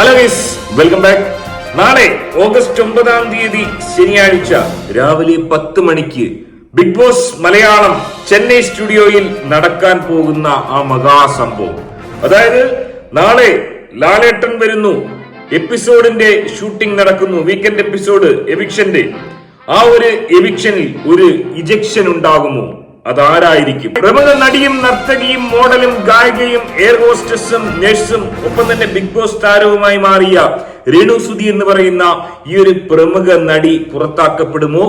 Hello guys welcome back നാളെ August ഒമ്പതാം തീയതി ശനിയാഴ്ച രാവിലെ പത്ത് മണിക്ക് ബിഗ് ബോസ് മലയാളം ചെന്നൈ സ്റ്റുഡിയോയിൽ നടക്കാൻ പോകുന്ന ആ മഹാസംഭവം അതായത് നാളെ ലാലേട്ടൻ വരുന്നു. എപ്പിസോഡിന്റെ ഷൂട്ടിംഗ് നടക്കുന്നു. വീക്കെൻഡ് എപ്പിസോഡ് എവിക്ഷന്റെ ആ ഒരു എവിക്ഷനിൽ ഒരു ഇജക്ഷൻ ഉണ്ടാകുമോ? അതാരായിരിക്കും? പ്രമുഖ നടിയും നർത്തകിയും മോഡലും ഗായികയും എയർ ഹോസ്റ്റസും നഴ്സും ഒപ്പം തന്നെ ബിഗ് ബോസ് താരവുമായി മാറിയ രേണു സുധി എന്ന് പറയുന്ന ഈ ഒരു പ്രമുഖ നടി പുറത്താക്കപ്പെടുമോ?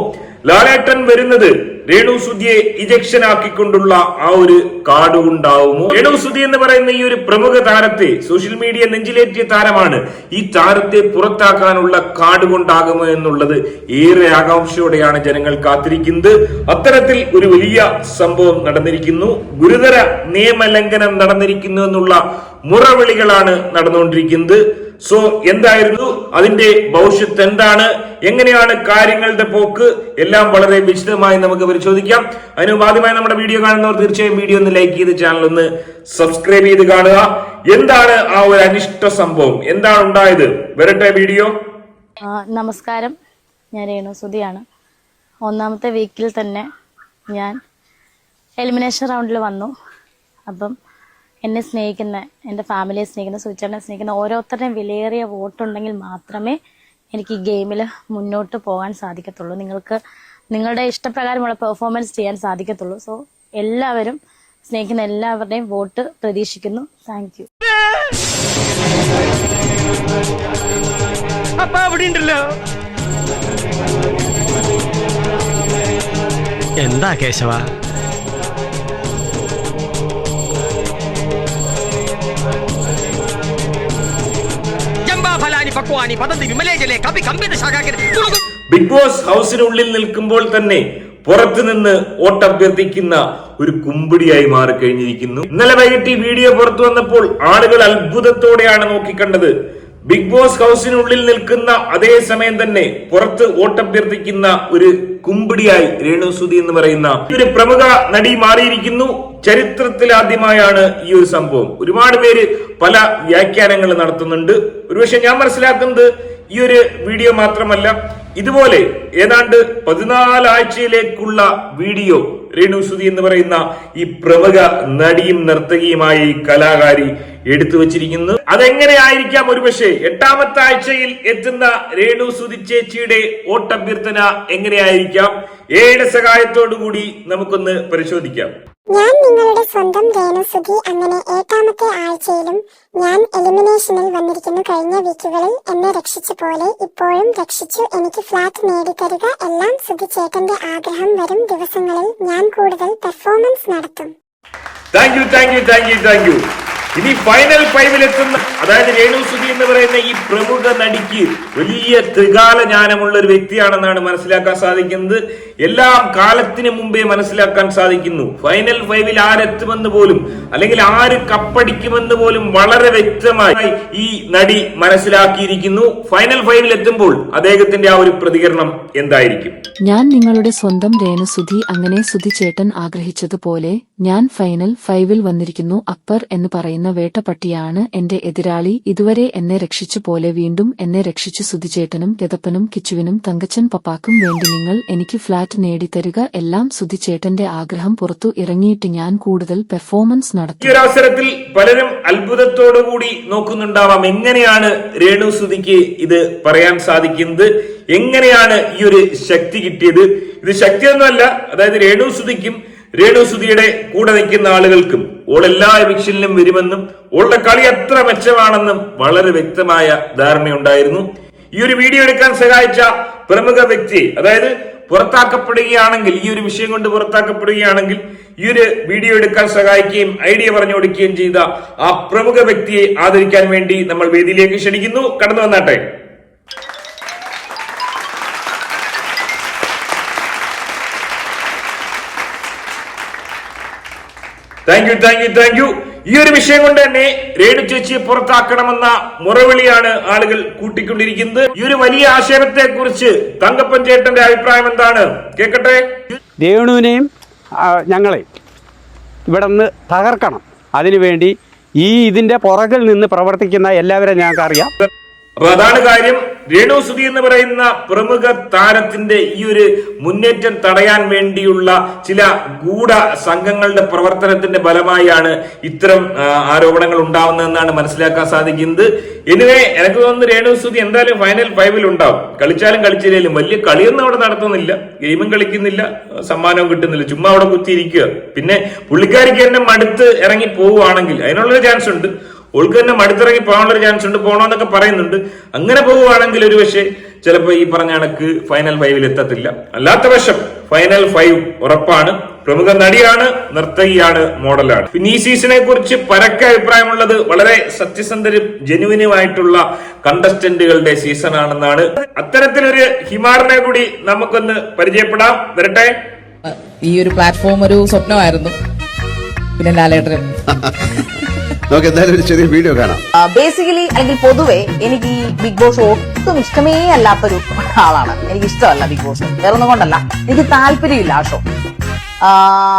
ലാലേട്ടൻ വരുന്നത് രേണു സുധിയെ ഇജക്ഷൻ ആക്കിക്കൊണ്ടുള്ള ആ ഒരു കാർഡ് ഉണ്ടാവുമോ രേണു സുധി എന്ന് പറയുന്ന ഈ ഒരു പ്രമുഖ താരത്തെ സോഷ്യൽ മീഡിയ നെഞ്ചിലേറ്റിയ താരമാണ് ഈ താരത്തെ പുറത്താക്കാനുള്ള കാർഡ് കൊണ്ടാകുമോ എന്നുള്ളത് ഏറെ ആകാംക്ഷയോടെയാണ് ജനങ്ങൾ കാത്തിരിക്കുന്നത്. അത്തരത്തിൽ ഒരു വലിയ സംഭവം നടന്നിരിക്കുന്നു. ഗുരുതര നിയമലംഘനം നടന്നിരിക്കുന്നു എന്നുള്ള മുറവിളികളാണ് നടന്നുകൊണ്ടിരിക്കുന്നത്. സോ എന്തായിരുന്നു? അതിന്റെ ഭവിഷ്യത്ത് എന്താണ്? എങ്ങനെയാണ് കാര്യങ്ങളുടെ പോക്ക്? എല്ലാം വളരെ വിശദമായി നമുക്ക് പരിശോധിക്കാം. അതിന് ആദ്യമായി നമ്മുടെ വീഡിയോ കാണുന്നവർ തീർച്ചയായും വീഡിയോ ഒന്ന് ലൈക്ക് ചെയ്ത് ചാനൽ ഒന്ന് സബ്സ്ക്രൈബ് ചെയ്ത് കാണുക. എന്താണ് ആ ഒരു അനിഷ്ട സംഭവം? എന്താണ് ഉണ്ടായത്? വരട്ടെ വീഡിയോ. നമസ്കാരം. ഞാൻ രേണു സുധിയാണ്. ഒന്നാമത്തെ വീക്കിൽ തന്നെ ഞാൻ എലിമിനേഷൻ റൗണ്ടിൽ വന്നു. അപ്പം എന്നെ സ്നേഹിക്കുന്ന എന്റെ ഫാമിലിയെ സ്നേഹിക്കുന്ന സുചേട്ടനെ സ്നേഹിക്കുന്ന ഓരോരുത്തരുടെയും വിലയേറിയ വോട്ടുണ്ടെങ്കിൽ മാത്രമേ എനിക്ക് ഈ ഗെയിമിൽ മുന്നോട്ട് പോകാൻ സാധിക്കത്തുള്ളൂ. നിങ്ങൾക്ക് നിങ്ങളുടെ ഇഷ്ടപ്രകാരമുള്ള പെർഫോമൻസ് ചെയ്യാൻ സാധിക്കത്തുള്ളൂ. സോ എല്ലാവരും സ്നേഹിക്കുന്ന എല്ലാവരുടെയും വോട്ട് പ്രതീക്ഷിക്കുന്നു. Thank you. അപ്പൊ അവിടെ ഉണ്ടല്ലോ എന്താ കേശവ? പക്വാനി പതന്തി വിമലേജലെ കവി കമ്പിത ബിഗ് ബോസ് ഹൗസിനുള്ളിൽ നിൽക്കുമ്പോൾ തന്നെ പുറത്തുനിന്ന് വോട്ടഭ്യർത്ഥിക്കുന്ന ഒരു കുമ്പിടിയായി മാറിക്കഴിഞ്ഞിരിക്കുന്നു. ഇന്നലെ വൈകിട്ട് ഈ വീഡിയോ പുറത്തു വന്നപ്പോൾ ആളുകൾ അത്ഭുതത്തോടെയാണ് നോക്കിക്കണ്ടത്. ബിഗ് ബോസ് ഹൗസിനുള്ളിൽ നിൽക്കുന്ന അതേ സമയം തന്നെ പുറത്ത് വോട്ടഭ്യർത്ഥിക്കുന്ന ഒരു കുമ്പിടിയായി രേണു സുധി എന്ന് പറയുന്ന ഒരു പ്രമുഖ നടി മാറിയിരിക്കുന്നു. ചരിത്രത്തിൽ ആദ്യമായാണ് ഈ ഒരു സംഭവം. ഒരുപാട് പേര് പല വ്യാഖ്യാനങ്ങൾ നടത്തുന്നുണ്ട്. ഒരുപക്ഷെ ഞാൻ മനസ്സിലാക്കുന്നത് ഈ ഒരു വീഡിയോ മാത്രമല്ല. ഇതുപോലെ ഏതാണ്ട് പതിനാലാഴ്ചയിലേക്കുള്ള വീഡിയോ രേണു സുതി എന്ന് പറയുന്ന ഈ പ്രമുഖ നടിയും നർത്തകിയുമായ കലാകാരി എടുത്തു വച്ചിരിക്കുന്നു. അതെങ്ങനെയായിരിക്കാം ഒരുപക്ഷെ എട്ടാമത്തെ ആഴ്ചയിൽ എത്തുന്ന രേണു സുതി ചേച്ചിയുടെ ഓട്ടഭ്യർത്ഥന എങ്ങനെയായിരിക്കാം? ഏഴ് സഹായത്തോടു കൂടി നമുക്കൊന്ന് പരിശോധിക്കാം. ഞാൻ നിങ്ങളുടെ സ്വന്തം രേണു രേണുസുധി അങ്ങനെ ഏട്ടാമത്തെ ആഴ്ചയിലും ഞാൻ എലിമിനേഷനിൽ വന്നിരിക്കുന്നു കഴിഞ്ഞ വീക്കുകളിൽ എന്നെ രക്ഷിച്ച പോലെ ഇപ്പോഴും രക്ഷിച്ചു. എനിക്ക് ഫ്ലാറ്റ് നേടിത്തരിക എല്ലാം സുധി ചേട്ടന്റെ ആഗ്രഹം വരും ദിവസങ്ങളിൽ ഞാൻ കൂടുതൽ പെർഫോമൻസ് നടത്തും. Thank you thank you thank you thank you ഇനി ഫൈനൽ ഫൈവിൽ എത്തുന്ന അതായത് രേണു സുധി എന്ന് പറയുന്ന ഈ പ്രമുഖ നടിക്ക് വലിയ ത്രികാല ജ്ഞാനമുള്ള ഒരു വ്യക്തിയാണെന്നാണ് മനസ്സിലാക്കാൻ സാധിക്കുന്നത്. എല്ലാം കാലത്തിന് മുമ്പേ മനസ്സിലാക്കാൻ സാധിക്കുന്നു. ഫൈനൽ ഫൈവിൽ ആരെത്തുമെന്ന് പോലും അല്ലെങ്കിൽ ആര് കപ്പടിക്കുമെന്ന് പോലും വളരെ വ്യക്തമായി ഈ നടി മനസ്സിലാക്കിയിരിക്കുന്നു. ഫൈനൽ ഫൈവിൽ എത്തുമ്പോൾ അദ്ദേഹത്തിന്റെ ആ ഒരു പ്രതികരണം എന്തായിരിക്കും? ഞാൻ നിങ്ങളുടെ സ്വന്തം രേണു സുധി അങ്ങനെ സുധി ചേട്ടൻ ആഗ്രഹിച്ചതുപോലെ ഞാൻ ഫൈനൽ ഫൈവിൽ വന്നിരിക്കുന്നു അപ്പർ എന്ന് പറയുന്ന വേട്ടപ്പട്ടിയാണ് എന്റെ എതിരാളി. ഇതുവരെ എന്നെ രക്ഷിച്ചു പോലെ വീണ്ടും എന്നെ രക്ഷിച്ചു സുധിചേട്ടനും കെതപ്പനും കിച്ചുവിനും തങ്കച്ചൻ പപ്പാക്കും വേണ്ടി നിങ്ങൾ എനിക്ക് ഫ്ളാറ്റ് നേടിത്തരുക. എല്ലാം സുധിചേട്ടന്റെ ആഗ്രഹം പുറത്തു ഇറങ്ങിയിട്ട് ഞാൻ കൂടുതൽ പെർഫോമൻസ് ഈ ഒരവസരത്തിൽ പലരും അത്ഭുതത്തോടുകൂടി നോക്കുന്നുണ്ടാവാം എങ്ങനെയാണ് രേണു സുധിക്ക് ഇത് പറയാൻ സാധിക്കുന്നത്. എങ്ങനെയാണ് ഈ ഒരു ശക്തി കിട്ടിയത്? ഇത് ശക്തിയൊന്നുമല്ല അതായത് രേണു സുധിക്കും രേണു സുധിയുടെ കൂടെ നിൽക്കുന്ന ആളുകൾക്കും. ഓൾ എല്ലാ എവിക്ഷനിലും വരുമെന്നും ഓളുടെ കളി എത്ര മെച്ചമാണെന്നും വളരെ വ്യക്തമായ ധാരണയുണ്ടായിരുന്നു. ഈ ഒരു വീഡിയോ എടുക്കാൻ സഹായിച്ച പ്രമുഖ വ്യക്തി അതായത് പുറത്താക്കപ്പെടുകയാണെങ്കിൽ ഈ ഒരു വിഷയം കൊണ്ട് പുറത്താക്കപ്പെടുകയാണെങ്കിൽ ഈ ഒരു വീഡിയോ എടുക്കാൻ സഹായിക്കുകയും ഐഡിയ പറഞ്ഞു കൊടുക്കുകയും ചെയ്ത ആ പ്രമുഖ വ്യക്തിയെ ആദരിക്കാൻ വേണ്ടി നമ്മൾ വേദിയിലേക്ക് ക്ഷണിക്കുന്നു. കടന്നു വന്നാട്ടെ. Thank you thank you thank you ഈ ഒരു വിഷയം കൊണ്ട് തന്നെ രേണു ചേച്ചിയെ പുറത്താക്കണമെന്ന മുറവിളിയാണ് ആളുകൾ കൂട്ടിക്കൊണ്ടിരിക്കുന്നത്. ഈ ഒരു വലിയ ആശയത്തെ കുറിച്ച് തങ്കപ്പൻ ചേട്ടന്റെ അഭിപ്രായം എന്താണ്? കേക്കട്ടെ? രേണുവിനെയും ഞങ്ങളെ ഇവിടെ നിന്ന് തകർക്കണം. അതിനുവേണ്ടി ഈ ഇതിന്റെ പുറകിൽ നിന്ന് പ്രവർത്തിക്കുന്ന എല്ലാവരെയും ഞങ്ങൾക്കറിയാം. അതാണ് കാര്യം രേണു സുധി എന്ന് പറയുന്ന പ്രമുഖ താരത്തിന്റെ ഈ ഒരു മുന്നേറ്റം തടയാൻ വേണ്ടിയുള്ള ചില ഗൂഢ സംഘങ്ങളുടെ പ്രവർത്തനത്തിന്റെ ഫലമായാണ് ഇത്തരം ആരോപണങ്ങൾ ഉണ്ടാവുന്നതെന്നാണ് മനസ്സിലാക്കാൻ സാധിക്കുന്നത്. എനിവേ എനിക്ക് തോന്നുന്നു രേണു സുധി എന്തായാലും ഫൈനൽ ഫൈവിൽ ഉണ്ടാവും. കളിച്ചാലും കളിച്ചില്ലേലും വലിയ കളിയൊന്നും അവിടെ നടത്തുന്നില്ല. ഗെയിമും കളിക്കുന്നില്ല. സമ്മാനവും കിട്ടുന്നില്ല. ചുമ്മാ അവിടെ കുത്തിയിരിക്കുക. പിന്നെ പുള്ളിക്കാരിക്ക് തന്നെ മടുത്ത് ഇറങ്ങി പോവുകയാണെങ്കിൽ അതിനുള്ളൊരു ചാൻസ് ഉണ്ട്. ഓൾക്ക് തന്നെ മടുത്തിറങ്ങി പോകാനുള്ള ഒരു ചാൻസ് ഉണ്ട് പോകണമെന്നൊക്കെ പറയുന്നുണ്ട്. അങ്ങനെ പോവുകയാണെങ്കിൽ ഒരു പക്ഷേ ചിലപ്പോൾ ഈ പറഞ്ഞ കണക്ക് ഫൈനൽ ഫൈവിൽ എത്തത്തില്ല. അല്ലാത്ത പക്ഷം ഫൈനൽ ഫൈവ് ഉറപ്പാണ്. പ്രമുഖ നടിയാണ് നർത്തകിയാണ് മോഡലാണ്. പിന്നെ ഈ സീസണെ കുറിച്ച് പരക്കെ അഭിപ്രായമുള്ളത് വളരെ സത്യസന്ധരും ജനുവിനുമായിട്ടുള്ള കണ്ടസ്റ്റന്റുകളുടെ സീസൺ ആണെന്നാണ്. അത്തരത്തിലൊരു ഹിമാറിനെ കൂടി നമുക്കൊന്ന് പരിചയപ്പെടാം. വരട്ടെ. ഈ ഒരു പ്ലാറ്റ്ഫോം ഒരു സ്വപ്നമായിരുന്നു. പിന്നെ ലാലേട്ടൻ. നമുക്ക് എന്തായാലും ഒരു ചെറിയ വീഡിയോ കാണാം. ബേസിക്കലി അല്ലെങ്കിൽ പൊതുവെ എനിക്ക് ഈ ബിഗ് ബോസ് ഒട്ടും ഇഷ്ടമേ അല്ലാത്തൊരു ആളാണ്. എനിക്ക് ഇഷ്ടമല്ല ബിഗ് ബോസ് വേറൊന്നും കൊണ്ടല്ല. എനിക്ക് താല്പര്യമില്ല ആ ഷോ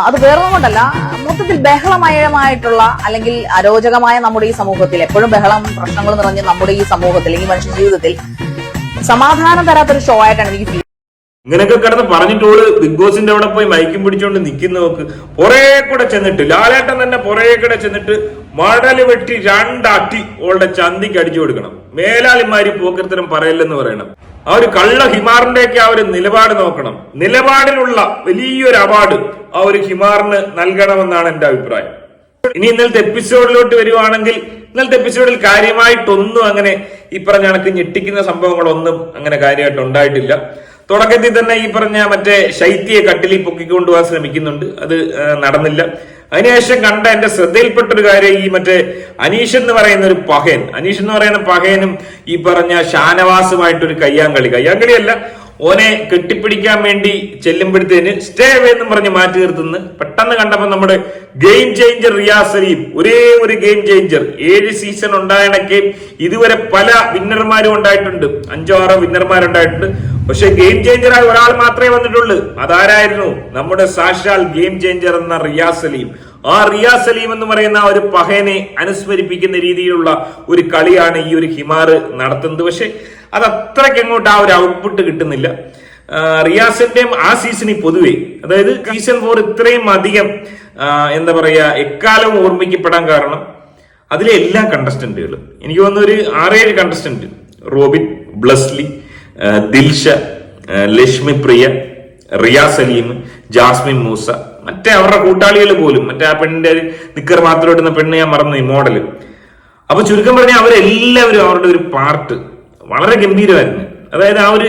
അത് വേറൊന്നും കൊണ്ടല്ല. മൊത്തത്തിൽ ബഹളമയമായിട്ടുള്ള അല്ലെങ്കിൽ അരോചകമായ നമ്മുടെ ഈ സമൂഹത്തിൽ എപ്പോഴും ബഹളം പ്രശ്നങ്ങൾ നിറഞ്ഞ നമ്മുടെ ഈ സമൂഹത്തിൽ ഈ മനുഷ്യ ജീവിതത്തിൽ സമാധാനം തരാത്തൊരു ഷോ ആയിട്ടാണ് എനിക്ക് ഇങ്ങനെയൊക്കെ കിടന്ന് പറഞ്ഞിട്ടോൾ ബിഗ് ബോസിന്റെ അവിടെ പോയി മയക്കും പിടിച്ചോണ്ട് നിൽക്കുന്ന നോക്ക്. പുറേ കൂടെ ചെന്നിട്ട് ലാലേട്ടൻ തന്നെ പുറേ കൂടെ ചെന്നിട്ട് മടൽ വെട്ടി രണ്ടാട്ടി ഓളുടെ ചന്തിക്ക് അടിച്ചു കൊടുക്കണം. മേലാളിമാര് പോക്കർത്തരം പറയില്ലെന്ന് പറയണം. ആ ഒരു കള്ള ഹിമാറിന്റെ ഒക്കെ ആ ഒരു നിലപാട് നോക്കണം. നിലപാടിലുള്ള വലിയൊരു അവാർഡ് ആ ഒരു ഹിമാറിന് നൽകണമെന്നാണ് എന്റെ അഭിപ്രായം. ഇനി ഇന്നലത്തെ എപ്പിസോഡിലോട്ട് വരുവാണെങ്കിൽ ഇന്നലത്തെ എപ്പിസോഡിൽ കാര്യമായിട്ടൊന്നും അങ്ങനെ ഈ പറഞ്ഞ കണക്ക് ഞെട്ടിക്കുന്ന സംഭവങ്ങളൊന്നും അങ്ങനെ കാര്യമായിട്ട് ഉണ്ടായിട്ടില്ല. തുടക്കത്തിൽ തന്നെ ഈ പറഞ്ഞ മറ്റേ ശൈത്യയെ കട്ടിലിൽ പൊക്കിക്കൊണ്ടുപോകാൻ ശ്രമിക്കുന്നുണ്ട്. അത് നടന്നില്ല. അതിനുശേഷം കണ്ട എന്റെ ശ്രദ്ധയിൽപ്പെട്ട ഒരു കാര്യം ഈ മറ്റേ അനീഷ് എന്ന് പറയുന്ന ഒരു പഹയൻ. അനീഷ് എന്ന് പറയുന്ന പഹയനും ഈ പറഞ്ഞ ഷാനവാസുമായിട്ടൊരു കയ്യാങ്കളി. കയ്യാങ്കളിയല്ല ഓനെ കെട്ടിപ്പിടിക്കാൻ വേണ്ടി ചെല്ലുമ്പോഴത്തേന് സ്റ്റേ വേ എന്ന് പറഞ്ഞ് മാറ്റി നിർത്തുന്നു. പെട്ടെന്ന് കണ്ടപ്പോ നമ്മുടെ ഗെയിം ചേഞ്ചർ റിയാസ് സലീം ഒരേ ഒരു ഗെയിം ചേഞ്ചർ ഏഴ് സീസൺ ഉണ്ടായണക്കെ ഇതുവരെ പല വിന്നർമാരും ഉണ്ടായിട്ടുണ്ട്. അഞ്ചോ ആറോ വിന്നർമാരുണ്ടായിട്ടുണ്ട് പക്ഷെ ഗെയിം ചേഞ്ചറായി ഒരാൾ മാത്രമേ വന്നിട്ടുള്ളൂ. അതാരായിരുന്നു? നമ്മുടെ സാക്ഷാൽ ഗെയിം ചേഞ്ചർ എന്ന റിയാസ് സലീം. ആ റിയാസ് സലീം എന്ന് പറയുന്ന ഒരു പഹയനെ അനുസ്മരിപ്പിക്കുന്ന രീതിയിലുള്ള ഒരു കളിയാണ് ഈ ഒരു ഹിമാർ നടത്തുന്നത്. പക്ഷെ അത് അത്രയ്ക്ക് അങ്ങോട്ട് ആ ഒരു ഔട്ട്പുട്ട് കിട്ടുന്നില്ല. റിയാസിന്റെ ആ സീസണിൽ പൊതുവെ അതായത് സീസൺ ഫോർ ഇത്രയും അധികം എന്താ പറയാ എക്കാലവും ഓർമ്മിക്കപ്പെടാൻ കാരണം അതിലെ എല്ലാ കണ്ടസ്റ്റന്റുകളും എനിക്ക് തോന്നുന്ന ഒരു ആറേഴ് contestant Robin Blesslee Dilsha Lakshmi Priya Riyas Saleem Jasmine Musa മറ്റേ അവരുടെ കൂട്ടാളികൾ പോലും മറ്റേ ആ പെണ്ണിന്റെ നിക്കർ മാത്രം ഇടുന്ന പെണ്ണ് ഞാൻ മറന്നു ഈ മോഡൽ അപ്പൊ ചുരുക്കം പറഞ്ഞാൽ അവരെല്ലാവരും അവരുടെ ഒരു പാർട്ട് വളരെ ഗംഭീരമായിരുന്നു. അതായത് ആ ഒരു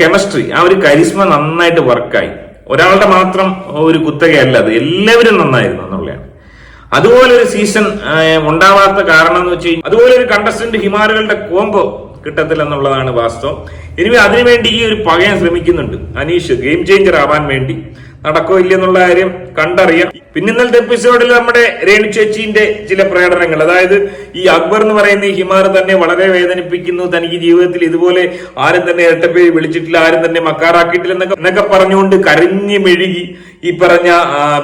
കെമിസ്ട്രി ആ ഒരു കരിസ്മ നന്നായിട്ട് വർക്കായി ഒരാളുടെ മാത്രം ഒരു കുത്തകയല്ല അത്. എല്ലാവരും നന്നായിരുന്നു എന്നുള്ളതാണ്. അതുപോലെ ഒരു സീസൺ ഉണ്ടാവാത്ത കാരണം എന്ന് വെച്ച് കഴിഞ്ഞാൽ അതുപോലെ ഒരു കണ്ടസ്റ്റന്റ് ഹിമാലുകളുടെ കോംബോ കിട്ടത്തില്ല എന്നുള്ളതാണ് വാസ്തവം. ഇനി അതിനുവേണ്ടി ഈ ഒരു പകയാൻ ശ്രമിക്കുന്നുണ്ട്. അനീഷ് ഗെയിം ചേഞ്ചർ ആവാൻ വേണ്ടി. നടക്കോ ഇല്ലെന്നുള്ള കാര്യം കണ്ടറിയാം. പിന്നെ ഇന്നലത്തെ എപ്പിസോഡിൽ നമ്മുടെ രേണു ചേച്ചിന്റെ ചില പ്രകടനങ്ങൾ. അതായത് ഈ അക്ബർ എന്ന് പറയുന്ന ഈ ഹിമാർ തന്നെ വളരെ വേദനിപ്പിക്കുന്നു. തനിക്ക് ജീവിതത്തിൽ ഇതുപോലെ ആരും തന്നെ ഇരട്ടപ്പേര് വിളിച്ചിട്ടില്ല ആരും തന്നെ മക്കാറാക്കിയിട്ടില്ല എന്നൊക്കെ എന്നൊക്കെ പറഞ്ഞുകൊണ്ട് കരഞ്ഞു മെഴുകി ഈ പറഞ്ഞ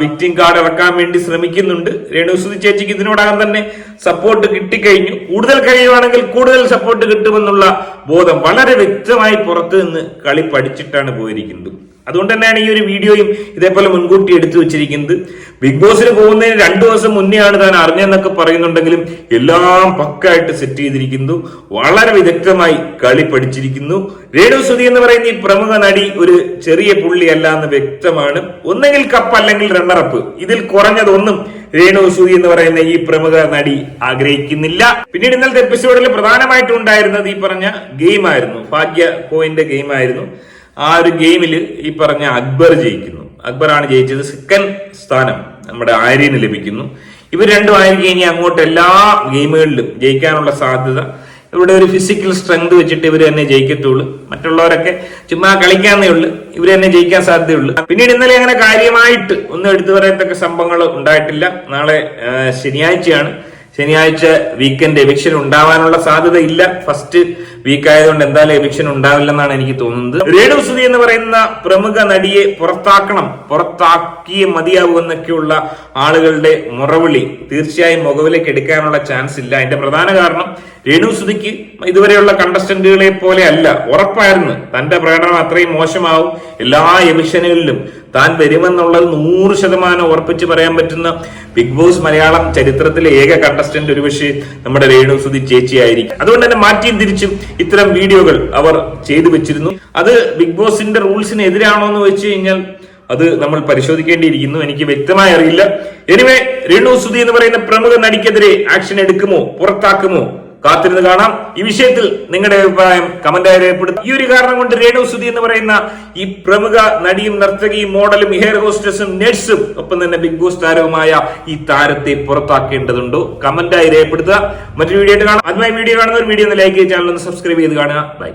വിക്ടിം കാർഡ് ഇറക്കാൻ വേണ്ടി ശ്രമിക്കുന്നുണ്ട്. രേണുസുതി ചേച്ചിക്ക് ഇതിനോടകം തന്നെ സപ്പോർട്ട് കിട്ടിക്കഴിഞ്ഞു. കൂടുതൽ കഴിയുവാണെങ്കിൽ കൂടുതൽ സപ്പോർട്ട് കിട്ടുമെന്നുള്ള ബോധം വളരെ വ്യക്തമായി പുറത്തു നിന്ന് കളി പഠിച്ചിട്ടാണ് പോയിരിക്കുന്നത്. അതുകൊണ്ട് തന്നെയാണ് ഈ ഒരു വീഡിയോയും ഇതേപോലെ മുൻകൂട്ടി എടുത്തു വെച്ചിരിക്കുന്നത്. ബിഗ് ബോസിന് പോകുന്നതിന് രണ്ടു ദിവസം മുന്നെയാണ് താൻ അറിഞ്ഞെന്നൊക്കെ പറയുന്നുണ്ടെങ്കിലും എല്ലാം പക്കായിട്ട് സെറ്റ് ചെയ്തിരിക്കുന്നു. വളരെ വിദഗ്ധമായി കളി പഠിച്ചിരിക്കുന്നു. രേണു സുധി എന്ന് പറയുന്ന ഈ പ്രമുഖ നടി ഒരു ചെറിയ പുള്ളിയല്ല എന്ന് വ്യക്തമാണ്. ഒന്നെങ്കിൽ കപ്പ് അല്ലെങ്കിൽ റണ്ണറപ്പ് ഇതിൽ കുറഞ്ഞതൊന്നും രേണു സുധി എന്ന് പറയുന്ന ഈ പ്രമുഖ നടി ആഗ്രഹിക്കുന്നില്ല. പിന്നീട് ഇന്നലത്തെ എപ്പിസോഡിൽ പ്രധാനമായിട്ടും ഉണ്ടായിരുന്നത് ഈ പറഞ്ഞ ഗെയിം ആയിരുന്നു. ഭാഗ്യ കോയിന്റെ ഗെയിമായിരുന്നു ആ ഒരു ഗെയിമിൽ ഈ പറഞ്ഞ അക്ബർ ജയിക്കുന്നു. അക്ബറാണ് ജയിച്ചത്. സെക്കൻഡ് സ്ഥാനം നമ്മുടെ ആര്യന് ലഭിക്കുന്നു. ഇവർ രണ്ടും ആയിരിക്കും ഇനി അങ്ങോട്ട് എല്ലാ ഗെയിമുകളിലും ജയിക്കാനുള്ള സാധ്യത. ഇവിടെ ഒരു ഫിസിക്കൽ സ്ട്രെങ്ത് വെച്ചിട്ട് ഇവർ തന്നെ ജയിക്കത്തുള്ളൂ. മറ്റുള്ളവരൊക്കെ ചുമ്മാ കളിക്കാന്നേ ഉള്ളൂ. ഇവർ തന്നെ ജയിക്കാൻ സാധ്യതയുള്ളൂ. പിന്നീട് ഇന്നലെ അങ്ങനെ കാര്യമായിട്ട് ഒന്നും എടുത്തു പറയത്തക്ക സംഭവങ്ങൾ ഉണ്ടായിട്ടില്ല. നാളെ ശനിയാഴ്ചയാണ്. ശനിയാഴ്ച വീക്കെൻഡ് എവിക്ഷൻ ഉണ്ടാവാനുള്ള സാധ്യത ഇല്ല ഫസ്റ്റ് വീക്ക് ആയതുകൊണ്ട് എന്തായാലും എവിക്ഷൻ ഉണ്ടാവില്ലെന്നാണ് എനിക്ക് തോന്നുന്നത്. രേണു സുധി എന്ന് പറയുന്ന പ്രമുഖ നടിയെ പുറത്താക്കണം പുറത്താക്കിയേ മതിയാവൂ എന്നൊക്കെയുള്ള ആളുകളുടെ മുറവിളി തീർച്ചയായും മുഖവിലേക്ക് എടുക്കാനുള്ള ചാൻസ് ഇല്ല. അതിന്റെ പ്രധാന കാരണം രേണു സുധിക്ക് ഇതുവരെയുള്ള കണ്ടസ്റ്റന്റുകളെ പോലെ അല്ല. ഉറപ്പായിരുന്നു. തന്റെ പ്രകടനം അത്രയും മോശമാവും. എല്ലാ എമിഷനുകളിലും താൻ വരുമെന്നുള്ളത് നൂറ് ശതമാനം ഉറപ്പിച്ച് പറയാൻ പറ്റുന്ന ബിഗ് ബോസ് മലയാളം ചരിത്രത്തിലെ ഏക കണ്ടസ്റ്റന്റ് ഒരുപക്ഷെ നമ്മുടെ രേണു സുധി ചേച്ചിയായിരിക്കും. അതുകൊണ്ട് തന്നെ മാറ്റിയും തിരിച്ചും ഇത്തരം വീഡിയോകൾ അവർ ചെയ്തു വെച്ചിരുന്നു. അത് ബിഗ് ബോസിന്റെ റൂൾസിന് എതിരാണോ എന്ന് വെച്ച് കഴിഞ്ഞാൽ അത് നമ്മൾ പരിശോധിക്കേണ്ടിയിരിക്കുന്നു. എനിക്ക് വ്യക്തമായി അറിയില്ല. എനിവേ രേണു സുധി എന്ന് പറയുന്ന പ്രമുഖ നടിക്കെതിരെ ആക്ഷൻ എടുക്കുമോ? പുറത്താക്കുമോ? കാത്തിരുന്ന് കാണാം. ഈ വിഷയത്തിൽ നിങ്ങളുടെ അഭിപ്രായം കമന്റായി രേഖപ്പെടുത്തും ഈ ഒരു കാരണം കൊണ്ട് രേണു സുധി എന്ന് പറയുന്ന ഈ പ്രമുഖ നടിയും നർത്തകിയും മോഡലും ഹെയർ ഹോസ്റ്റസും നഴ്സും ഒപ്പം തന്നെ ബിഗ് ബോസ് താരവുമായ ഈ താരത്തെ പുറത്താക്കേണ്ടതുണ്ടോ. കമന്റായി രേഖപ്പെടുത്തുക. മറ്റൊരു വീഡിയോ ആയിട്ട് കാണാം. അതുമായി വീഡിയോ കാണുന്ന ഒരു വീഡിയോ ഒന്ന് ലൈക്ക് ചെയ്ത് ചാനൽ ഒന്ന് സബ്സ്ക്രൈബ് ചെയ്ത് കാണുക. ബൈ